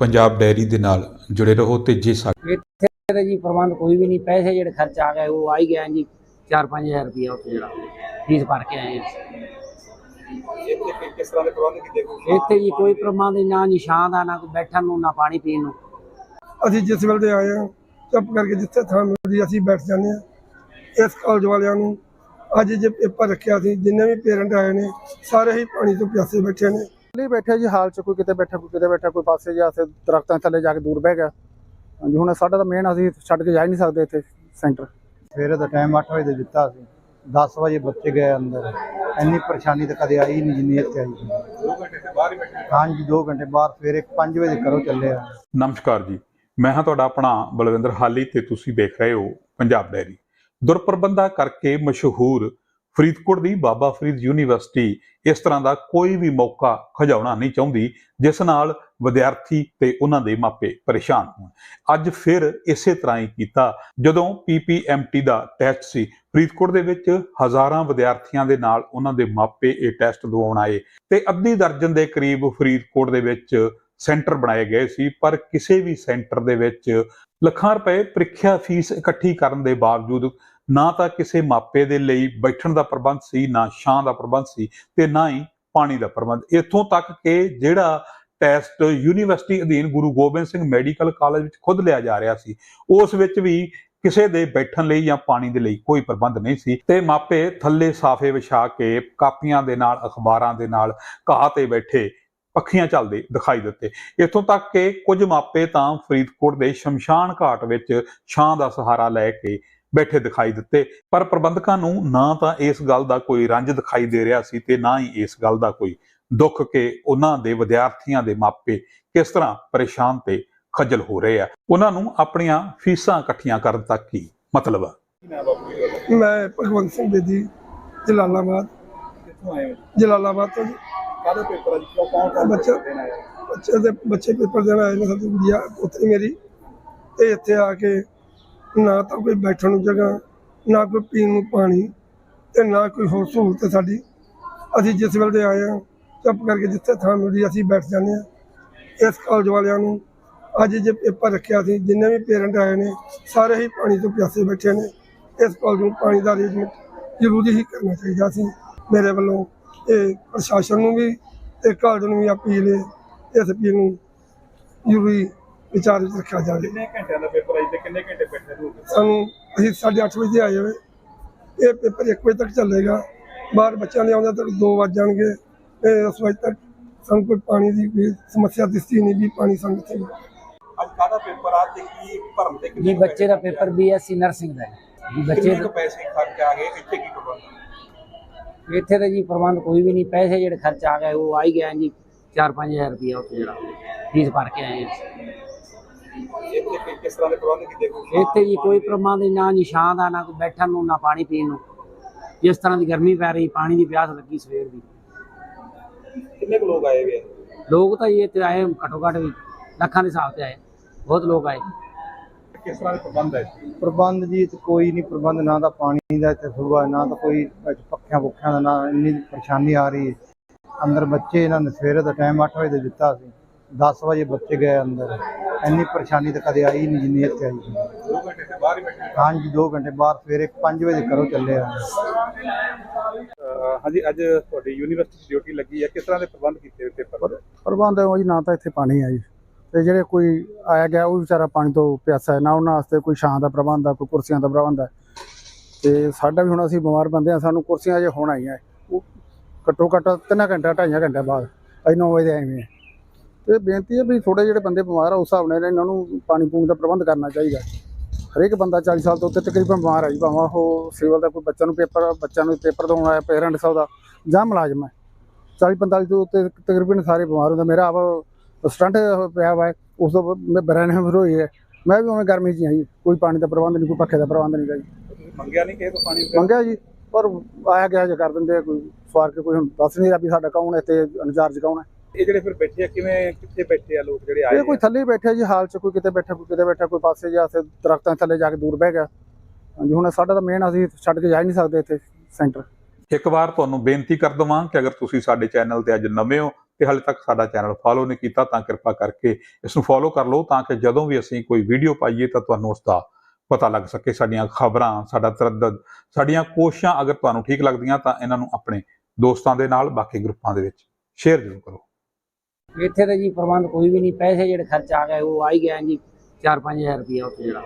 Punjab dairy ਦੇ ਨਾਲ ਜੁੜੇ ਰਹੋ ਤੇ ਜੇ ਸਾ ਇੱਥੇ ਤਾਂ ਜੀ ਪ੍ਰਬੰਧ ਕੋਈ ਵੀ ਨਹੀਂ ਪੈਸੇ ਜਿਹੜੇ ਖਰਚ ਆ ਗਏ ਉਹ ਆ ਹੀ ਗਏ ਜੀ। 4-5000 ਰੁਪਇਆ ਉੱਥੇ ਜਿਹੜਾ ਫੀਸ ਭਰ ਕੇ ਆਏ ਹਾਂ। ਇੱਥੇ ਕਿ- ਕਿਸ ਤਰ੍ਹਾਂ ਦੇ ਪ੍ਰਬੰਧ ਕੀਤੇ ਗਏ? ਇੱਥੇ ਜੀ ਕੋਈ ਪ੍ਰਬੰਧ ਨਾ ਨਿਸ਼ਾਨ ਦਾ ਨਾ ਕੋਈ ਬੈਠਣ ਨੂੰ ਨਾ ਪਾਣੀ ਪੀਣ ਨੂੰ। ਅਸੀਂ ਜਿਸ ਵੇਲੇ ਦੇ ਆਏ ਹਾਂ ਚੁੱਪ ਕਰਕੇ ਜਿੱਥੇ ਥਾਂ ਮਿਲਦੀ ਅਸੀਂ ਬੈਠ ਜਾਂਦੇ ਹਾਂ। ਇਸ ਕਾਲਜ ਵਾਲਿਆਂ ਨੂੰ ਅੱਜ ਜੇ ਪੇਪਰ ਰੱਖਿਆ ਸੀ ਜਿੰਨੇ ਵੀ ਪੇਰੈਂਟ ਆਏ ਨੇ ਸਾਰੇ ਹੀ ਪਾਣੀ ਤੋਂ ਪਿਆਸੇ ਬੈਠੇ ਨੇ। ਲਈ ਬੈਠੇ ਜੀ ਹਾਲ ਚ ਕੋਈ ਕਿਤੇ ਬੈਠਾ ਕੋਈ ਕਿਤੇ ਬੈਠਾ ਕੋਈ ਪਾਸੇ ਜਾ ਕੇ ਦਰਖਤਾਂ ਥੱਲੇ ਜਾ ਕੇ ਦੂਰ ਬਹਿ ਗਿਆ। ਹਾਂਜੀ ਹੁਣ ਸਾਡਾ ਤਾਂ ਮੇਨ ਅਸੀਂ ਛੱਡ ਕੇ ਜਾ ਹੀ ਨਹੀਂ ਸਕਦੇ ਇੱਥੇ ਸੈਂਟਰ ਸਵੇਰੇ ਦਾ ਟਾਈਮ 8 ਵਜੇ ਦਾ ਦਿੱਤਾ ਸੀ। 10 ਵਜੇ ਬੱਚੇ ਗਏ ਅੰਦਰ। ਇੰਨੀ ਪਰੇਸ਼ਾਨੀ ਤਾਂ ਕਦੇ ਆਈ ਨਹੀਂ ਜਿੰਨੀ ਇੱਥੇ ਆਈ। ਸੀ। 2 ਘੰਟੇ ਤੇ ਬਾਹਰ ਹੀ ਬੈਠੇ ਹਾਂਜੀ 2 ਘੰਟੇ ਬਾਅਦ ਸਵੇਰੇ 5 ਵਜੇ ਘਰੋਂ ਚੱਲੇ ਆ। ਨਮਸਕਾਰ ਜੀ। ਮੈਂ ਹਾਂ ਤੁਹਾਡਾ ਆਪਣਾ ਬਲਵਿੰਦਰ ਹਾਲੀ ਤੇ ਤੁਸੀਂ ਦੇਖ ਰਹੇ ਹੋ ਪੰਜਾਬ ਡੈਰੀ। ਦੁਰਪ੍ਰਬੰਧਾ ਕਰਕੇ ਮਸ਼ਹੂਰ ਫਰੀਦਕੋਟ ਦੀ ਬਾਬਾ ਫਰੀਦ ਯੂਨੀਵਰਸਿਟੀ ਇਸ ਤਰ੍ਹਾਂ ਦਾ ਕੋਈ ਵੀ ਮੌਕਾ ਖਜਾਉਣਾ ਨਹੀਂ ਚਾਹੁੰਦੀ, ਜਿਸ ਨਾਲ ਵਿਦਿਆਰਥੀ ਤੇ ਉਹਨਾਂ ਦੇ ਮਾਪੇ ਪਰੇਸ਼ਾਨ ਹੋਣ। ਅੱਜ ਫਿਰ ਇਸੇ ਤਰ੍ਹਾਂ ਹੀ ਕੀਤਾ, ਜਦੋਂ ਪੀਪੀਐਮਟੀ ਦਾ ਟੈਸਟ ਸੀ। ਫਰੀਦਕੋਟ ਦੇ ਵਿੱਚ ਹਜ਼ਾਰਾਂ ਵਿਦਿਆਰਥੀਆਂ ਦੇ ਨਾਲ ਉਹਨਾਂ ਦੇ ਮਾਪੇ ਇਹ ਟੈਸਟ ਦਿਵਾਉਣ ਆਏ ਤੇ ਅੱਧੀ ਦਰਜਨ ਦੇ ਕਰੀਬ ਫਰੀਦਕੋਟ ਦੇ ਵਿੱਚ ਸੈਂਟਰ ਬਣਾਏ ਗਏ ਸੀ, ਪਰ ਕਿਸੇ ਵੀ ਸੈਂਟਰ ਦੇ ਵਿੱਚ ਲੱਖਾਂ ਰੁਪਏ ਪ੍ਰੀਖਿਆ ਫੀਸ ਇਕੱਠੀ ਕਰਨ ਦੇ ਬਾਵਜੂਦ ਨਾ ਤਾਂ ਕਿਸੇ ਮਾਪੇ ਦੇ ਲਈ ਬੈਠਣ ਦਾ ਪ੍ਰਬੰਧ ਸੀ, ਨਾ ਛਾਂ ਦਾ ਪ੍ਰਬੰਧ ਸੀ ਤੇ ਨਾ ਹੀ ਪਾਣੀ ਦਾ ਪ੍ਰਬੰਧ। ਇੱਥੋਂ ਤੱਕ ਕਿ ਜਿਹੜਾ ਟੈਸਟ ਯੂਨੀਵਰਸਿਟੀ ਅਧੀਨ ਗੁਰੂ ਗੋਬਿੰਦ ਸਿੰਘ ਮੈਡੀਕਲ ਕਾਲਜ ਵਿੱਚ ਖੁਦ ਲਿਆ ਜਾ ਰਿਹਾ ਸੀ, ਉਸ ਵਿੱਚ ਵੀ ਕਿਸੇ ਦੇ ਬੈਠਣ ਲਈ ਜਾਂ ਪਾਣੀ ਦੇ ਲਈ ਕੋਈ ਪ੍ਰਬੰਧ ਨਹੀਂ ਸੀ ਤੇ ਮਾਪੇ ਥੱਲੇ ਸਾਫੇ ਵਿਛਾ ਕੇ ਕਾਪੀਆਂ ਦੇ ਨਾਲ, ਅਖਬਾਰਾਂ ਦੇ ਨਾਲ ਘਾਹ ਤੇ ਬੈਠੇ ਪੱਖੀਆਂ ਚੱਲਦੇ ਦਿਖਾਈ ਦਿੱਤੇ। ਇੱਥੋਂ ਤੱਕ ਕਿ ਕੁਝ ਮਾਪੇ ਤਾਂ ਫਰੀਦਕੋਟ ਦੇ ਸ਼ਮਸ਼ਾਨ ਘਾਟ ਵਿੱਚ ਛਾਂ ਦਾ ਸਹਾਰਾ ਲੈ ਕੇ ਬੈਠੇ ਦਿਖਾਈ ਦਿੱਤੇ। ਪਰ ਪ੍ਰਬੰਧਕਾਂ ਨੂੰ ਨਾ ਤਾਂ ਇਸ ਗੱਲ ਦਾ ਕੋਈ ਰੰਜ ਦਿਖਾਈ ਦੇ ਰਿਹਾ ਸੀ ਤੇ ਨਾ ਹੀ ਇਸ ਗੱਲ ਦਾ ਕੋਈ ਦੁੱਖ ਕਿ ਉਹਨਾਂ ਦੇ ਵਿਦਿਆਰਥੀਆਂ ਦੇ ਮਾਪੇ ਕਿਸ ਤਰ੍ਹਾਂ ਪਰੇਸ਼ਾਨ ਤੇ ਖੱਜਲ ਹੋ ਰਹੇ ਆ। ਉਹਨਾਂ ਨੂੰ ਆਪਣੀਆਂ ਫੀਸਾਂ ਇਕੱਠੀਆਂ ਕਰਨ ਤੱਕ ਮਤਲਬ ਆ? ਕੀ ਤੁਹਾਡਾ? ਮੈਂ ਭਗਵੰਤ ਸਿੰਘ ਬੇਦੀ ਜਲਾਲਾਬਾਦ। ਜਲਾਲਾਬਾਦ ਤੋਂ ਜੀ। ਕਾਹਦੇ ਪੇਪਰ ਆ ਜੀ? ਕਿਉਂ ਕੌਣ ਬੱਚਾ- ਬੱਚੇ ਦੇ ਬੱਚੇ ਪੇਪਰ ਦੇਣ ਆਏ ਨੇ ਸਾਡੀ ਗੁੜੀਆ ਪੁੱਤਰੀ ਮੇਰੀ। ਤੇ ਇੱਥੇ ਆ ਕੇ ਨਾ ਤਾਂ ਕੋਈ ਬੈਠਣ ਨੂੰ ਜਗ੍ਹਾ, ਨਾ ਕੋਈ ਪੀਣ ਨੂੰ ਪਾਣੀ ਤੇ ਨਾ ਕੋਈ ਹੋਰ ਸਹੂਲਤ ਸਾਡੀ। ਅਸੀਂ ਜਿਸ ਵੇਲੇ ਦੇ ਆਏ ਹਾਂ, ਚੁੱਪ ਕਰਕੇ ਜਿੱਥੇ ਥਾਂ ਮਿਲਦੀ ਅਸੀਂ ਬੈਠ ਜਾਂਦੇ ਹਾਂ। ਇਸ ਕਾਲਜ ਵਾਲਿਆਂ ਨੂੰ ਅੱਜ ਜੇ ਪੇਪਰ ਰੱਖਿਆ ਸੀ, ਜਿੰਨੇ ਵੀ ਪੇਰੈਂਟ ਆਏ ਨੇ, ਸਾਰੇ ਹੀ ਪਾਣੀ ਤੋਂ ਪਿਆਸੇ ਬੈਠੇ ਨੇ। ਇਸ ਕਾਲਜ ਨੂੰ ਪਾਣੀ ਦਾ ਅਰੇਂਜਮੈਂਟ ਜ਼ਰੂਰੀ ਹੀ ਕਰਨਾ ਚਾਹੀਦਾ ਸੀ। ਮੇਰੇ ਵੱਲੋਂ ਇਹ ਪ੍ਰਸ਼ਾਸਨ ਨੂੰ ਵੀ, ਤੇ ਕਾਲਜ ਨੂੰ ਵੀ ਅਪੀਲ ਹੈ, ਇਸ ਅਪੀਲ ਨੂੰ ਜ਼ਰੂਰੀ ਵਿਚਾਰ ਵਿੱਚ ਰੱਖਿਆ ਜਾਵੇ। ਕਿੰਨੇ ਘੰਟਿਆਂ ਦਾ ਪੇਪਰ ਆ ਜੀ ਤੇ ਕਿੰਨੇ ਘੰਟੇ ਬੈਠੇ ਰਹੋਗੇ? ਸਾਨੂੰ ਅਸੀਂ 8:30 ਵਜੇ ਆਏ ਹੋਏ। ਇਹ ਪੇਪਰ 1 ਵਜੇ ਤੱਕ ਚੱਲੇਗਾ। ਬਾਹਰ ਬੱਚਿਆਂ ਦੇ ਆਉਂਦੇ ਤੱਕ 2 ਵੱਜ ਜਾਣਗੇ। ਤੇ ਉਸ ਵਜੇ ਤੱਕ ਸਾਨੂੰ ਕੋਈ ਪਾਣੀ ਦੀ ਕੋਈ ਸਮੱਸਿਆ ਦਿਸਦੀ ਨਹੀਂ ਵੀ ਪਾਣੀ ਸਾਨੂੰ ਕਿੱਥੇ ਮਿਲੇ। ਅੱਜ ਕਾਹਦਾ ਪੇਪਰ ਆ ਤੇ ਕੀ ਭਰਮ ਤੇ ਜੀ ਕਿੰਨੇ ਬੱਚੇ ਦਾ ਪੇਪਰ ਬੀਐਸਸੀ ਨਰਸਿੰਗ ਦਾ ਹੈ। ਜੀ ਬੱਚੇ ਦਾ ਪੈਸੇ ਖਰਚ ਆ ਗਏ? ਇੱਥੇ ਕੀ ਪ੍ਰਬੰਧ? ਇੱਥੇ ਤਾਂ ਜੀ ਪ੍ਰਬੰਧ ਕੋਈ ਵੀ ਨਹੀਂ। ਪੈਸੇ ਜਿਹੜੇ ਖਰਚ ਆ ਗਏ ਉਹ ਆ ਹੀ ਗਏ ਜੀ। 4-5000 ਰੁਪਇਆ ਉੱਥੇ ਜਿਹੜਾ। ਫੀਸ ਭਰ ਕੇ ਆਏ। ਇੱਥੇ ਕਿ- ਕਿਸ ਤਰ੍ਹਾਂ ਦੇ ਪ੍ਰਬੰਧ ਕੀਤੇ ਗਏ? ਇੱਥੇ ਜੀ ਕੋਈ ਪ੍ਰਬੰਧ ਨਾ ਨਿਸ਼ਾਨ ਦਾ ਨਾ ਕੋਈ ਬੈਠਣ ਨੂੰ ਨਾ ਪਾਣੀ ਪੀਣ ਨੂੰ। ਜਿਸ ਤਰ੍ਹਾਂ ਦੀ ਗਰਮੀ ਪੈ ਰਹੀ ਪਾਣੀ ਦੀ ਪਿਆਸ ਲੱਗੀ ਸਵੇਰ ਦੀ। ਕਿੰਨੇ ਕੁ ਲੋਕ ਆਏ ਵੇ? ਆ? ਲੋਕ ਤਾਂ ਜੀ ਇੱਥੇ ਆਏ ਘੱਟੋ ਘੱਟ ਵੀ ਲੱਖਾਂ ਦੇ ਹਿਸਾਬ ਤੇ ਆਏ। ਬਹੁਤ ਲੋਕ ਆਏ। ਕਿਸ ਤਰ੍ਹਾਂ ਦੇ ਪ੍ਰਬੰਧ ਹੈ ਇੱਥੇ? ਪ੍ਰਬੰਧ ਜੀ ਇੱਥੇ ਕੋਈ ਨਹੀਂ ਪ੍ਰਬੰਧ ਨਾ ਤਾਂ ਪਾਣੀ ਦਾ ਇੱਥੇ ਸੁਭਾ ਨਾ ਤਾਂ ਕੋਈ ਪੱਖਿਆਂ ਪੁੱਖਿਆਂ ਦਾ ਨਾ ਇੰਨੀ ਪਰੇਸ਼ਾਨੀ ਆ ਰਹੀ ਹੈ। ਅੰਦਰ ਬੱਚੇ ਇਹਨਾਂ ਨੇ ਸਵੇਰੇ ਦਾ ਟਾਈਮ 8 ਵਜੇ ਦਾ ਦਿੱਤਾ ਸੀ। 10 ਵਜੇ ਬੱਚੇ ਗਏ ਅੰਦਰ। ਇੰਨੀ ਪਰੇਸ਼ਾਨੀ ਤਾਂ ਕਦੇ ਆਈ ਨਹੀਂ ਜਿੰਨੀ ਇੱਥੇ ਆਈ। ਸੀ। 2 ਘੰਟੇ ਤੇ ਬਾਹਰ ਹੀ ਬੈਠੇ ਹਾਂਜੀ 2 ਘੰਟੇ ਬਾਅਦ ਸਵੇਰੇ 5 ਵਜੇ ਘਰੋਂ ਚੱਲੇ ਆ। ਅਹ ਹਾਂਜੀ ਅੱਜ ਤੁਹਾਡੀ ਯੂਨੀਵਰਸਿਟੀ ਦੀ ਡਿਊਟੀ ਲੱਗੀ ਹੈ। ਕਿਸ ਤਰ੍ਹਾਂ ਦੇ ਪ੍ਰਬੰਧ ਕੀਤੇ ਹੋਏ ਪੇਪਰ ਦੇ ਪ੍ਰਬੰਧ ਉਹ ਜੀ ਨਾ ਤਾਂ ਇੱਥੇ ਪਾਣੀ ਆ ਜੀ। ਤੇ ਜਿਹੜੇ ਕੋਈ ਆਇਆ ਗਿਆ ਉਹ ਵਿਚਾਰਾ ਪਾਣੀ ਤੋਂ ਪਿਆਸਾ ਹੈ। ਨਾ ਉਹਨਾਂ ਵਾਸਤੇ ਕੋਈ ਛਾਂ ਦਾ ਪ੍ਰਬੰਧ ਆ ਕੋਈ ਕੁਰਸੀਆਂ ਦਾ ਪ੍ਰਬੰਧ ਹੈ। ਤੇ ਸਾਡਾ ਵੀ ਹੁਣ ਅਸੀਂ ਬਿਮਾਰ ਬੰਦੇ ਆ ਸਾਨੂੰ ਕੁਰਸੀਆਂ ਜੇ ਹੁਣ ਆਈਆਂ। ਉਹ ਘੱਟੋ ਘੱਟ ਤਿੰਨ ਘੰਟਾ ਢਾਈਆਂ ਘੰਟੇ ਬਾਅਦ ਅਸੀਂ 9 ਵਜੇ ਆਏ ਹਾਂ। ਤੇ ਬੇਨਤੀ ਹੈ ਵੀ ਥੋੜੇ ਜਿਹੜੇ ਬੰਦੇ ਬਿਮਾਰ ਆ ਉਸ ਹਿਸਾਬ ਨਾਲ ਇਹਨਾਂ ਨੂੰ ਪਾਣੀ ਪੂਣ ਦਾ ਪ੍ਰਬੰਧ ਕਰਨਾ ਚਾਹੀਦਾ। ਹਰੇਕ ਬੰਦਾ 40 ਸਾਲ ਤੋਂ ਉੱਤੇ ਤਕਰੀਬਨ ਬਿਮਾਰ ਆ ਜੀ ਭਾਵੇਂ ਉਹ ਸਿਵਲ ਦਾ ਕੋਈ ਬੱਚਾ ਨੂੰ ਪੇਪਰ ਬੱਚਾ ਨੂੰ ਪੇਪਰ ਦਵਾਉਣ ਆਇਆ ਪੇਰੈਂਟਸ ਉਹਦਾ ਜਾਂ ਮੁਲਾਜ਼ਮ ਹੈ। 40 45 ਤੋਂ ਉੱਤੇ ਤਕਰੀਬਨ ਸਾਰੇ ਬਿਮਾਰ ਹੁੰਦੇ ਮੇਰਾ ਆਪ ਸਟੰਟ ਪਿਆ ਵਾ ਹੈ, ਉਸ ਤੋਂ ਮੈਂ ਬਰੈਨ ਹੋਈ ਹੈ। ਮੈਂ ਵੀ ਉਵੇਂ ਗਰਮੀ 'ਚ ਹੀ ਹਾਂ ਜੀ ਕੋਈ ਪਾਣੀ ਦਾ ਪ੍ਰਬੰਧ ਨਹੀਂ ਕੋਈ ਪੱਖੇ ਦਾ ਪ੍ਰਬੰਧ ਨਹੀਂ ਜੀ। ਮੰਗਿਆ ਨਹੀਂ ਕਿਸੇ ਤੋਂ ਪਾਣੀ? ਮੰਗਿਆ ਜੀ ਪਰ ਆਇਆ ਗਿਆ ਜੇ ਕਰ ਦਿੰਦੇ ਕੋਈ ਸਵਾਰ ਕੇ ਕੋਈ ਹੁਣ ਦੱਸ ਨਹੀਂ ਰਿਹਾ ਵੀ ਸਾਡਾ ਕੌਣ ਹੈ ਤੇ ਇੰਚਾਰਜ ਕੌਣ ਹੈ। ਇਹ ਜਿਹੜੇ ਫਿਰ ਬੈਠੇ ਆ ਕਿਵੇਂ ਕਿੱਥੇ ਬੈਠੇ ਆ ਲੋਕ ਜਿਹੜੇ ਆਏ ਇਹ ਕੋਈ ਥੱਲੇ ਹੀ ਬੈਠਾ ਜੀ ਹਾਲ 'ਚ ਕੋਈ ਕਿਤੇ ਬੈਠਾ ਕੋਈ ਕਿਤੇ ਬੈਠਾ ਕੋਈ ਪਾਸੇ ਜਾ ਕੇ ਦਰਖਤਾਂ ਥੱਲੇ ਜਾ ਕੇ ਦੂਰ ਬਹਿ ਗਿਆ। ਹਾਂਜੀ ਹੁਣ ਸਾਡਾ ਤਾਂ ਮੇਨ ਅਸੀਂ ਛੱਡ ਕੇ ਜਾ ਹੀ ਨਹੀਂ ਸਕਦੇ ਇੱਥੇ ਸੈਂਟਰ ਇੱਕ ਵਾਰ ਤੁਹਾਨੂੰ ਬੇਨਤੀ ਕਰ ਦਵਾਂ ਕਿ ਅਗਰ ਤੁਸੀਂ ਸਾਡੇ ਚੈਨਲ ਤੇ ਅੱਜ ਨਵੇਂ ਹੋ ਤੇ ਹਾਲੇ ਤੱਕ ਸਾਡਾ ਚੈਨਲ ਫੋਲੋ ਨਹੀਂ ਕੀਤਾ ਤਾਂ ਕਿਰਪਾ ਕਰਕੇ ਇਸ ਨੂੰ ਫੋਲੋ ਕਰ ਲਓ ਤਾਂ ਕਿ ਜਦੋਂ ਵੀ ਅਸੀਂ ਕੋਈ ਵੀਡੀਓ ਪਾਈਏ ਤਾਂ ਤੁਹਾਨੂੰ ਉਸ ਦਾ ਪਤਾ ਲੱਗ ਸਕੇ ਸਾਡੀਆਂ ਖਬਰਾਂ ਸਾਡਾ ਤਰੱਦਦ ਸਾਡੀਆਂ ਕੋਸ਼ਿਸ਼ਾਂ ਅਗਰ ਤੁਹਾਨੂੰ ਠੀਕ ਲੱਗਦੀਆਂ ਤਾਂ ਇਹਨਾਂ ਨੂੰ ਆਪਣੇ ਦੋਸਤਾਂ ਦੇ ਨਾਲ ਬਾਕੀ ਗਰੁੱਪਾਂ ਦੇ ਵਿੱਚ ਸ਼ੇਅਰ ਜ਼ਰੂਰ ਕਰੋ। ਇੱਥੇ ਤਾਂ ਜੀ ਪ੍ਰਬੰਧ ਕੋਈ ਵੀ ਨਹੀਂ, ਪੈਸੇ ਜਿਹੜੇ ਖਰਚ ਆ ਗਏ, ਉਹ ਆ ਹੀ ਗਏ ਜੀ 4-5000 ਰੁਪਇਆ ਉੱਥੇ ਜਿਹੜਾ।